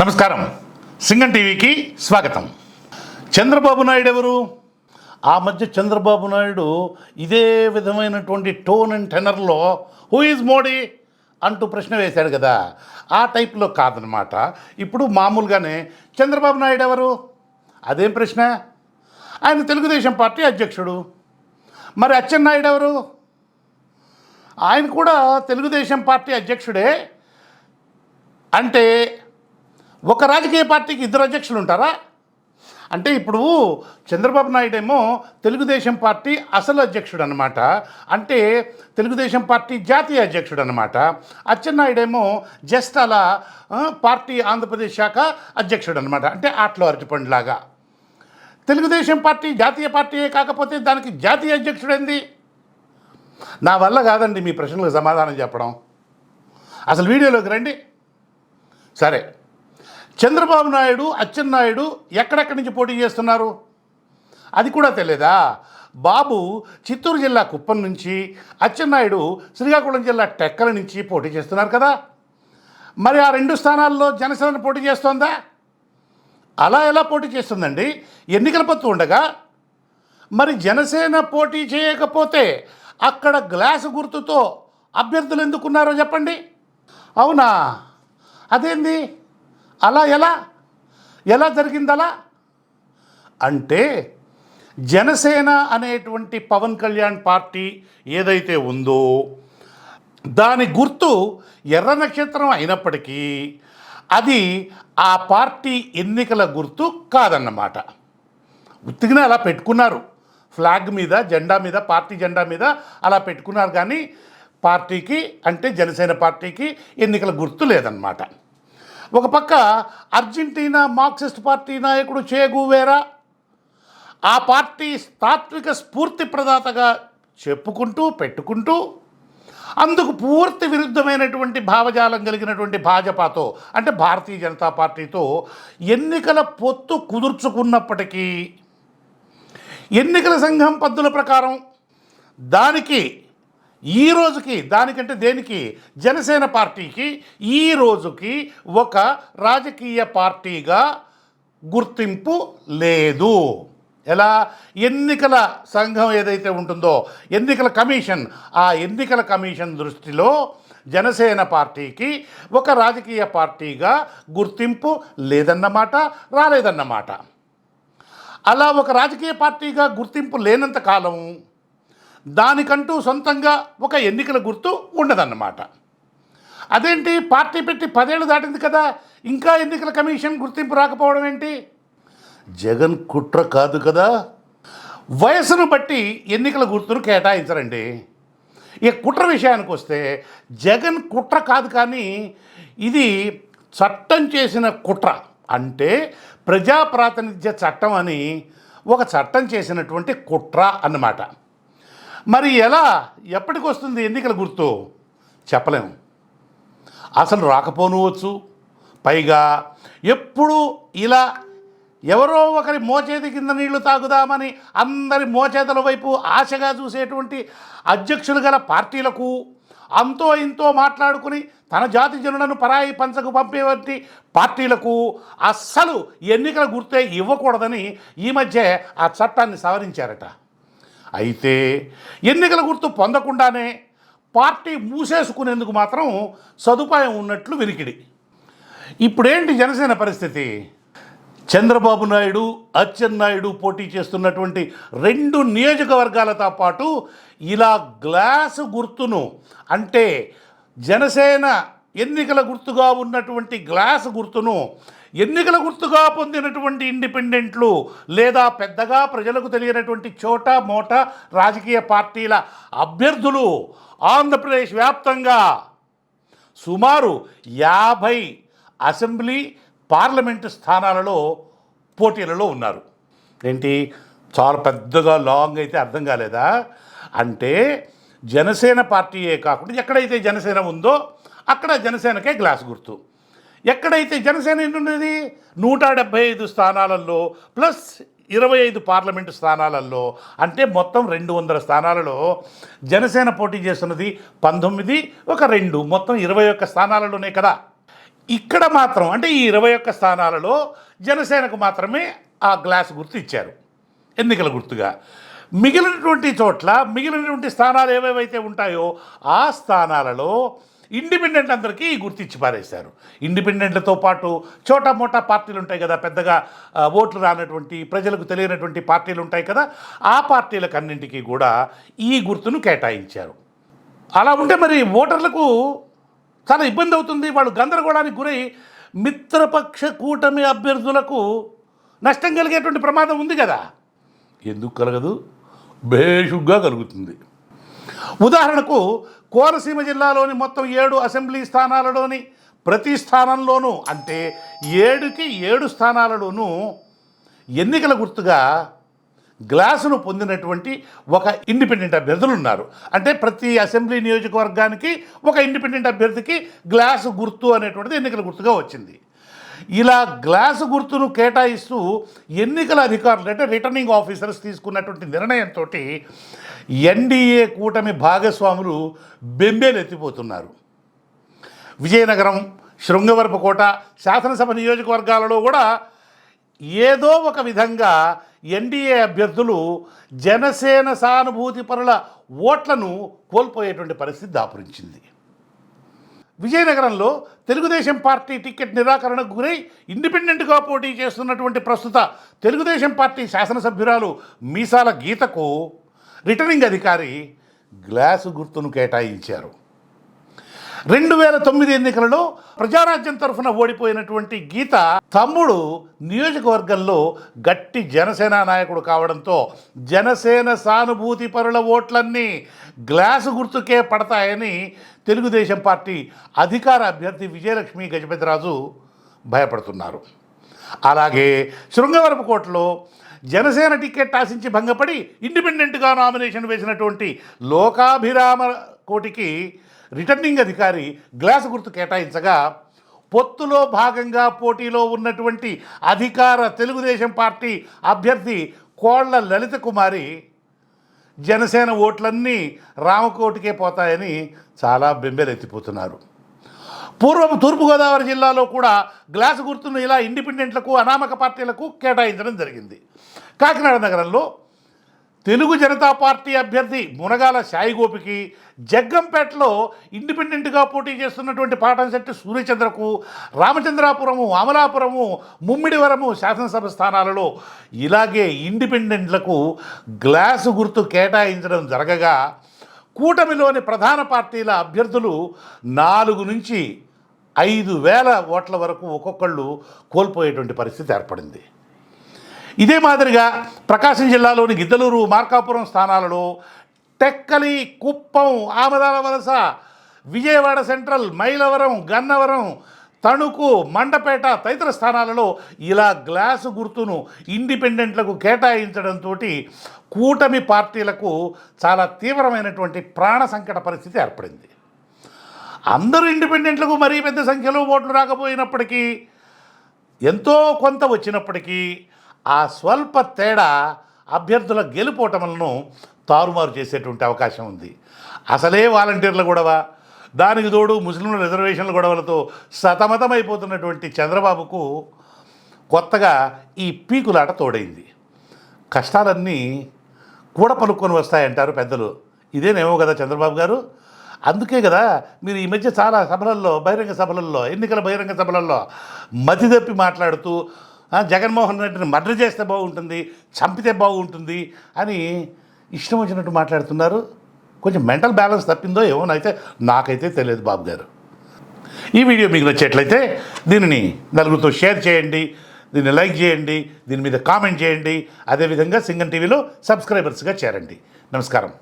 నమస్కారం. సింగం టీవీకి స్వాగతం. చంద్రబాబు నాయుడు ఎవరు? ఆ మధ్య చంద్రబాబు నాయుడు ఇదే విధమైనటువంటి టోన్ అండ్ టెనర్లో హూ ఈజ్ మోడీ అంటూ ప్రశ్న వేశాడు కదా. ఆ టైప్లో కాదనమాట. ఇప్పుడు మామూలుగానే చంద్రబాబు నాయుడు ఎవరు? అదేం ప్రశ్న? ఆయన తెలుగుదేశం పార్టీ అధ్యక్షుడు. మరి అచ్చెన్నాయుడు ఎవరు? ఆయన కూడా తెలుగుదేశం పార్టీ అధ్యక్షుడే. అంటే ఒక రాజకీయ పార్టీకి ఇద్దరు అధ్యక్షులు ఉంటారా? అంటే ఇప్పుడు చంద్రబాబు నాయుడు ఏమో తెలుగుదేశం పార్టీ అసలు అధ్యక్షుడు అనమాట అంటే తెలుగుదేశం పార్టీ జాతీయ అధ్యక్షుడు అనమాట అచ్చెన్నాయుడేమో జస్ట్ అలా పార్టీ ఆంధ్రప్రదేశ్ శాఖ అధ్యక్షుడు అనమాట అంటే ఆటలో అరటిపండులాగా తెలుగుదేశం పార్టీ జాతీయ పార్టీయే కాకపోతే దానికి జాతీయ అధ్యక్షుడేంది నా వల్ల కాదండి మీ ప్రశ్నలకు సమాధానం చెప్పడం. అసలు వీడియోలోకి రండి. సరే. చంద్రబాబు నాయుడు అచ్చెన్నాయుడు ఎక్కడెక్కడి నుంచి పోటీ చేస్తున్నారు? అది కూడా తెలియదా బాబు చిత్తూరు జిల్లా కుప్పం నుంచి అచ్చెన్నాయుడు శ్రీకాకుళం జిల్లా టెక్కల నుంచి పోటీ చేస్తున్నారు కదా. మరి ఆ రెండు స్థానాల్లో జనసేన పోటీ చేస్తోందా? అలా ఎలా పోటీ చేస్తుందండి? ఎన్నికల పొత్తు ఉండగా మరి జనసేన పోటీ చేయకపోతే అక్కడ గ్లాసు గుర్తుతో అభ్యర్థులు ఎందుకున్నారో చెప్పండి. అవునా? అదేంది? అలా ఎలా? ఎలా జరిగింది అలా అంటే జనసేన అనేటువంటి పవన్ కళ్యాణ్ పార్టీ ఏదైతే ఉందో దాని గుర్తు ఎర్ర నక్షత్రం అయినప్పటికీ అది ఆ పార్టీ ఎన్నికల గుర్తు కాదన్నమాట. ఉత్తిగిన అలా పెట్టుకున్నారు. ఫ్లాగ్ మీద జెండా మీద పార్టీ జెండా మీద అలా పెట్టుకున్నారు కానీ పార్టీకి అంటే జనసేన పార్టీకి ఎన్నికల గుర్తు లేదన్నమాట. ఒక పక్క అర్జెంటీనా మార్క్సిస్ట్ పార్టీ నాయకుడు చేగూవేరా ఆ పార్టీ తాత్విక స్ఫూర్తి ప్రదాతగా చెప్పుకుంటూ పెట్టుకుంటూ అందుకు పూర్తి విరుద్ధమైనటువంటి భావజాలం కలిగినటువంటి భాజపాతో అంటే భారతీయ జనతా పార్టీతో ఎన్నికల పొత్తు కుదుర్చుకున్నప్పటికీ ఎన్నికల సంఘం పద్ధతుల ప్రకారం దానికి ఈ రోజుకి దానికంటే దేనికి? జనసేన పార్టీకి. ఈ రోజుకి ఒక రాజకీయ పార్టీగా గుర్తింపు లేదు. ఎలా? ఎన్నికల సంఘం ఏదైతే ఉంటుందో ఎన్నికల కమిషన్ ఆ ఎన్నికల కమిషన్ దృష్టిలో జనసేన పార్టీకి ఒక రాజకీయ పార్టీగా గుర్తింపు లేదన్నమాట రాలేదన్నమాట. అలా ఒక రాజకీయ పార్టీగా గుర్తింపు లేనంత కాలం దానికంటూ సొంతంగా ఒక ఎన్నికల గుర్తు ఉండదన్నమాట అదేంటి? పార్టీ పెట్టి పదేళ్ళు దాటింది కదా ఇంకా ఎన్నికల కమిషన్ గుర్తింపు రాకపోవడం ఏంటి? జగన్ కుట్ర కాదు కదా. వయసును బట్టి ఎన్నికల గుర్తును కేటాయించరండి. ఈ కుట్ర విషయానికి వస్తే జగన్ కుట్ర కాదు కానీ ఇది చట్టం చేసిన కుట్ర. అంటే ప్రజా ప్రాతినిధ్య చట్టం అని ఒక చట్టం చేసినటువంటి కుట్ర అన్నమాట. మరి ఎలా? ఎప్పటికి వస్తుంది ఎన్నికల గుర్తు? చెప్పలేము. అసలు రాకపోనువచ్చు. పైగా ఎప్పుడు ఇలా ఎవరో ఒకరి మోచేతి కింద నీళ్ళు తాగుదామని అందరి మోచేతుల వైపు ఆశగా చూసేటువంటి అధ్యక్షులు గల పార్టీలకు అంతో ఇంతో మాట్లాడుకుని తన జాతి జనులను పరాయి పంచకు పంపేవంటి పార్టీలకు అస్సలు ఎన్నికల గుర్తే ఇవ్వకూడదని ఈ మధ్య ఆ చట్టాన్ని సవరించారట. అయితే ఎన్నికల గుర్తు పొందకుండానే పార్టీ మూసేసుకునేందుకు మాత్రం సదుపాయం ఉన్నట్లు వినికిడి ఇప్పుడేంటి జనసేన పరిస్థితి? చంద్రబాబు నాయుడు అచ్చెన్నాయుడు పోటీ చేస్తున్నటువంటి రెండు నియోజకవర్గాలతో పాటు ఇలా గ్లాసు గుర్తును అంటే జనసేన ఎన్నికల గుర్తుగా ఉన్నటువంటి గ్లాస్ గుర్తును ఎన్నికల గుర్తుగా పొందినటువంటి ఇండిపెండెంట్లు లేదా పెద్దగా ప్రజలకు తెలియనటువంటి చోట మోట రాజకీయ పార్టీల అభ్యర్థులు ఆంధ్రప్రదేశ్ వ్యాప్తంగా సుమారు యాభై అసెంబ్లీ పార్లమెంటు స్థానాలలో పోటీలలో ఉన్నారు. ఏంటి? చాలా పెద్దగా లాంగ్ అయితే అర్థం కాలేదా? అంటే జనసేన పార్టీయే కాకుండా ఎక్కడైతే జనసేన ఉందో అక్కడ జనసేనకే గ్లాస్ గుర్తు. ఎక్కడైతే జనసేన ఎన్ని ఉన్నది నూట డెబ్బై ఐదు స్థానాలలో ప్లస్ ఇరవై ఐదు పార్లమెంటు స్థానాలలో అంటే మొత్తం రెండు వందల స్థానాలలో జనసేన పోటీ చేస్తున్నది పంతొమ్మిది ఒక రెండు. మొత్తం ఇరవై ఒక్క స్థానాలలోనే కదా? ఇక్కడ మాత్రం అంటే ఈ ఇరవై ఒక్క స్థానాలలో జనసేనకు మాత్రమే ఆ గ్లాస్ గుర్తు ఇచ్చారు ఎన్నికల గుర్తుగా. మిగిలినటువంటి చోట్ల మిగిలినటువంటి స్థానాలు ఏవేవైతే ఉంటాయో ఆ స్థానాలలో ఇండిపెండెంట్ అందరికీ ఈ పారేశారు. ఇండిపెండెంట్లతో పాటు చోటా మోటా పార్టీలు ఉంటాయి కదా పెద్దగా ఓట్లు రానటువంటి ప్రజలకు తెలియనటువంటి పార్టీలు ఉంటాయి కదా ఆ పార్టీలకు అన్నింటికీ కూడా ఈ గుర్తును కేటాయించారు. అలా ఉంటే మరి ఓటర్లకు చాలా ఇబ్బంది అవుతుంది. వాళ్ళు గందరగోళానికి గురై మిత్రపక్ష కూటమి అభ్యర్థులకు నష్టం కలిగేటువంటి ప్రమాదం ఉంది కదా. ఎందుకు కలగదు? బేషుగ్గా కలుగుతుంది. ఉదాహరణకు కోనసీమ జిల్లాలోని మొత్తం ఏడు అసెంబ్లీ స్థానాలలోని ప్రతి స్థానంలోనూ అంటే ఏడుకి ఏడు స్థానాలలోనూ ఎన్నికల గుర్తుగా గ్లాసును పొందినటువంటి ఒక ఇండిపెండెంట్ అభ్యర్థులు ఉన్నారు. అంటే ప్రతి అసెంబ్లీ నియోజకవర్గానికి ఒక ఇండిపెండెంట్ అభ్యర్థికి గ్లాసు గుర్తు అనేటువంటిది ఎన్నికల గుర్తుగా వచ్చింది. ఇలా గ్లాసు గుర్తును కేటాయిస్తూ ఎన్నికల అధికారులు అంటే రిటర్నింగ్ ఆఫీసర్స్ తీసుకున్నటువంటి నిర్ణయంతో ఎన్డీఏ కూటమి భాగస్వాములు బెంబేలెత్తిపోతున్నారు విజయనగరం శృంగవరపుకోట శాసనసభ నియోజకవర్గాలలో కూడా ఏదో ఒక విధంగా ఎన్డీఏ అభ్యర్థులు జనసేన సానుభూతి పరుల ఓట్లను కోల్పోయేటువంటి పరిస్థితి దాపురించింది. విజయనగరంలో తెలుగుదేశం పార్టీ టికెట్ నిరాకరణకు గురై ఇండిపెండెంట్గా పోటీ చేస్తున్నటువంటి ప్రస్తుత తెలుగుదేశం పార్టీ శాసనసభ్యురాలు మీసాల గీతకు రిటర్నింగ్ అధికారి గ్లాసు గుర్తును కేటాయించారు. రెండు వేల తొమ్మిది ఎన్నికలలో ప్రజారాజ్యం తరఫున ఓడిపోయినటువంటి గీత తమ్ముడు నియోజకవర్గంలో గట్టి జనసేన నాయకుడు కావడంతో జనసేన సానుభూతి పరుల ఓట్లన్నీ గ్లాసు గుర్తుకే పడతాయని తెలుగుదేశం పార్టీ అధికార అభ్యర్థి విజయలక్ష్మి గజపతిరాజు భయపడుతున్నారు. అలాగే శృంగవరపుకోటలో జనసేన టికెట్ ఆశించి భంగపడి ఇండిపెండెంట్గా నామినేషన్ వేసినటువంటి లోకాభిరామ కోటికి రిటర్నింగ్ అధికారి గ్లాస్ గుర్తు కేటాయించగా పొత్తులో భాగంగా పోటీలో ఉన్నటువంటి అధికార తెలుగుదేశం పార్టీ అభ్యర్థి కోళ్ళ లలిత కుమారి జనసేన ఓట్లన్నీ రామకోటికే పోతాయని చాలా బెంబెలెత్తిపోతున్నారు. పూర్వం తూర్పుగోదావరి జిల్లాలో కూడా గ్లాసు గుర్తును ఇలా ఇండిపెండెంట్లకు అనామక పార్టీలకు కేటాయించడం జరిగింది. కాకినాడ నగరంలో తెలుగు జనతా పార్టీ అభ్యర్థి మునగాల సాయిగోపికి జగ్గంపేటలో ఇండిపెండెంట్గా పోటీ చేస్తున్నటువంటి పాటంశెట్టి సూర్యచంద్రకు రామచంద్రాపురము అమలాపురము ముమ్మిడివరము శాసనసభ స్థానాలలో ఇలాగే ఇండిపెండెంట్లకు గ్లాసు గుర్తు కేటాయించడం జరగగా కూటమిలోని ప్రధాన పార్టీల అభ్యర్థులు నాలుగు నుంచి ఐదు వేల ఓట్ల వరకు ఒక్కొక్కళ్ళు కోల్పోయేటువంటి పరిస్థితి ఏర్పడింది. ఇదే మాదిరిగా ప్రకాశం జిల్లాలోని గిద్దలూరు మార్కాపురం స్థానాలలో టెక్కలి కుప్పం ఆమదాల వలస విజయవాడ సెంట్రల్ మైలవరం గన్నవరం తణుకు మండపేట తదితర స్థానాలలో ఇలా గ్లాసు గుర్తును ఇండిపెండెంట్లకు కేటాయించడంతో కూటమి పార్టీలకు చాలా తీవ్రమైనటువంటి ప్రాణ సంకట పరిస్థితి ఏర్పడింది. అందరూ ఇండిపెండెంట్లకు మరీ పెద్ద సంఖ్యలో ఓట్లు రాకపోయినప్పటికీ ఎంతో కొంత వచ్చినప్పటికీ ఆ స్వల్ప తేడా అభ్యర్థుల గెలుపోటములను తారుమారు చేసేటువంటి అవకాశం ఉంది. అసలే వాలంటీర్ల గొడవ దానికి తోడు ముస్లింల రిజర్వేషన్ల గొడవలతో సతమతమైపోతున్నటువంటి చంద్రబాబుకు కొత్తగా ఈ పీకులాట తోడైంది. కష్టాలన్నీ కూడా పలుక్కొని వస్తాయంటారు పెద్దలు. ఇదేనేమో కదా చంద్రబాబు గారు? అందుకే కదా మీరు ఈ మధ్య చాలా సభలల్లో బహిరంగ సభలల్లో ఎన్నికల బహిరంగ సభలల్లో మతి తప్పి మాట్లాడుతూ జగన్మోహన్ రెడ్డిని మర్డర్ చేస్తే బాగుంటుంది చంపితే బాగుంటుంది అని ఇష్టం వచ్చినట్టు మాట్లాడుతున్నారు. కొంచెం మెంటల్ బ్యాలెన్స్ తప్పిందో ఏమో అయితే నాకైతే తెలియదు బాబు గారు. ఈ వీడియో మీకు నచ్చేట్లయితే దీనిని నలుగురితో షేర్ చేయండి దీన్ని లైక్ చేయండి దీని మీద కామెంట్ చేయండి అదేవిధంగా సింగన్ టీవీలో సబ్స్క్రైబర్స్గా చేరండి. నమస్కారం.